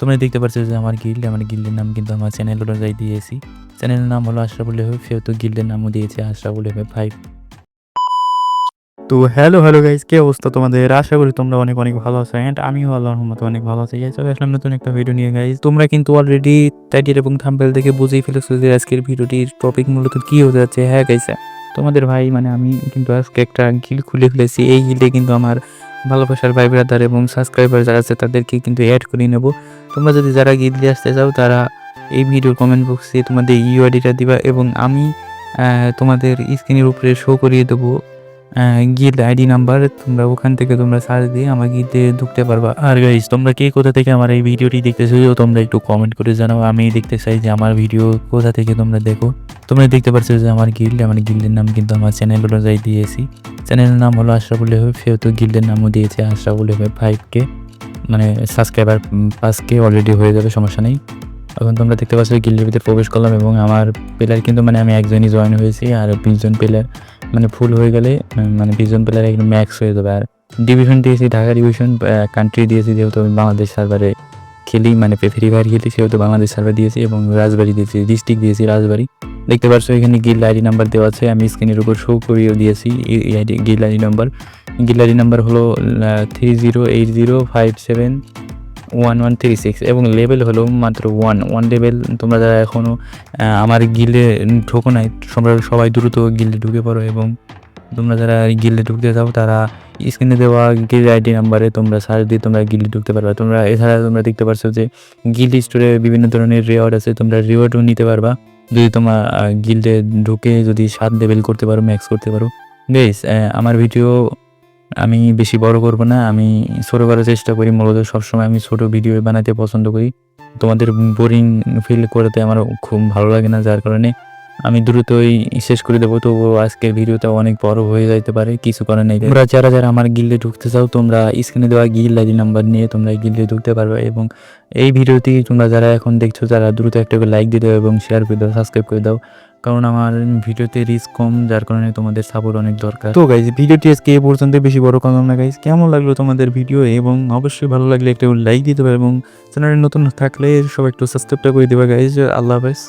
তোমরা দেখতে পাচ্ছ যে আমার গিল্ড আমার গিল্ডের নাম কিন্তু আমার চ্যানেল অনুযায়ী দিয়েছি। চ্যানেলের নাম হলো আশরাফুল হেফ সেহেতু গিল্ডের নামও দিয়েছে আশরাফুল হেফ ফাইভ তো হ্যালো হ্যালো গাইজ কে অবস্থা তোমাদের? আশা করি তোমরা অনেক অনেক ভালো আছো অ্যান্ড আমিও আল্লাহর অনেক ভালো আছি। গাইজ চলে আসলাম নতুন একটা ভিডিও নিয়ে গাইজ তোমরা কিন্তু অলরেডি টাইটেল এবং থাম্বেল দেখে বুঝেই ফেলেছো যে আজকের ভিডিওটির টপিক মূলত কি হতে যাচ্ছে। হ্যাঁ গাইছে তোমাদের ভাই মানে আমি কিন্তু আজকে একটা গিল খুলে ফেলেছি। এই গিলে কিন্তু আমার ভালোবাসার ভাই ব্রাদার এবং সাবস্ক্রাইবার যারা আছে তাদেরকে কিন্তু অ্যাড করে নেব। তোমরা যদি যারা গিল্ডে আসতে চাও, তারা এই ভিডিওর কমেন্ট বক্সে তোমাদের ইউআইডিটা দিবা এবং আমি তোমাদের স্ক্রিনের উপরে শো করিয়ে দেবো গিল্ড আইডি নাম্বার তোমরা ওখান থেকে তোমরা সার্চ দিয়ে আমার গিল্ডে ঢুকতে পারবা। আর গাইজ তোমরা কে কোথা থেকে আমার এই ভিডিওটি দেখতেছো তোমরা একটু কমেন্ট করে জানাও। আমি দেখতে চাই যে আমার ভিডিও কোথা থেকে তোমরা দেখো। তোমরা দেখতে পাচ্ছ যে আমার গিল্ড আমার গিল্ডের নাম কিন্তু আমার চ্যানেল অনুযায়ী দিয়েছি। চ্যানেলের নাম হলো আশরাফুল হেফ সেহেতু গিল্ডের নামও দিয়েছে আশরাফুল হেফ ফাইভ কে মানে সাবস্ক্রাইবার পাঁচ কে অলরেডি হয়ে যাবে, সমস্যা নেই। এখন তোমরা দেখতে পাচ্ছ গিল্ডের ভিতরে প্রবেশ করলাম এবং আমার প্লেয়ার কিন্তু মানে আমি একজনই জয়েন হয়েছি আর বিশজন প্লেয়ার মানে ফুল হয়ে গেলে মানে বিশজন প্লেয়ার একদম ম্যাক্স হয়ে যাবে। আর ডিভিশন দিয়েছি, ঢাকা ডিভিশন কান্ট্রি দিয়েছি যেহেতু আমি বাংলাদেশ সার্ভারে খেলি মানে ফ্রি ফায়ার খেলি, সেহেতু বাংলাদেশ সার্ভার দিয়েছি এবং রাজবাড়ি দিয়েছি ডিস্ট্রিক্ট দিয়েছি রাজবাড়ি। দেখতে পাচ্ছ এখানে গিল্ড আইডি নাম্বার দেওয়া আছে, আমি স্ক্রিনের উপর শো করিয়েও দিয়েছি, এই ID guild ID number guild ID number হলো three zero eight zero five seven one one three six এবং লেভেল হলো মাত্র ওয়ান ওয়ান লেভেল তোমরা যারা এখনও আমার গিল্ডে ঢোকো নাই, তোমরা সবাই দ্রুত গিল্ডে ঢুকে পড়ো এবং তোমরা যারা গিল্ডে ঢুকতে চাও, তারা স্ক্রিনে দেওয়া গিল্ড আইডি নাম্বারে তোমরা সার্চ দিয়ে তোমরা গিল্ডে ঢুকতে পারবা। তোমরা, এছাড়া তোমরা দেখতে পারছ যে গিল্ড স্টোরে বিভিন্ন ধরনের রিওয়ার্ড আছে, তোমরা রিওয়ার্ডও নিতে পারবা। যদি তোমার গিল্ডে ঢুকে যদি সাত লেভেল করতে পারো ম্যাক্স করতে পারো। বেস আমার ভিডিও আমি বেশি বড় করব না, আমি ছোটো করার চেষ্টা করি। মূলত সবসময় আমি ছোট ভিডিও বানাতে পছন্দ করি। তোমাদের বোরিং ফিল করতে আমার খুব ভালো লাগে না, যার কারণে আমি দ্রুতই শেষ করে দেবো তো আজকের ভিডিওটা অনেক বড় হয়ে যাইতে পারে, কিছু করার নেই। তোমরা যারা যারা আমার গিল্ডে ঢুকতে চাও, তোমরা স্ক্রিনে দেওয়া গিল্ড আইডি নাম্বার নিয়ে তোমরা গিল্ডে ঢুকতে পারবে এবং এই ভিডিওটি তোমরা যারা এখন দেখছ, তারা দ্রুত একটা লাইক দিয়ে দাও এবং শেয়ার করে দাও সাবস্ক্রাইব করে দাও। কারণ আমার ভিডিওতে রিস্ক কম, যার কারণে তোমাদের সাপোর্ট অনেক দরকার। তো গাইজ ভিডিওটি আজকে এ পর্যন্ত, বেশি বড় করলাম না গাইজ কেমন লাগল তোমাদের ভিডিও এবং অবশ্যই ভালো লাগলে একটা লাইক দিতে পারো এবং চ্যানেলে নতুন থাকলে সবাই একটু সাবস্ক্রাইবটা করে দেবে গাইজ আল্লাহ হাফেজ।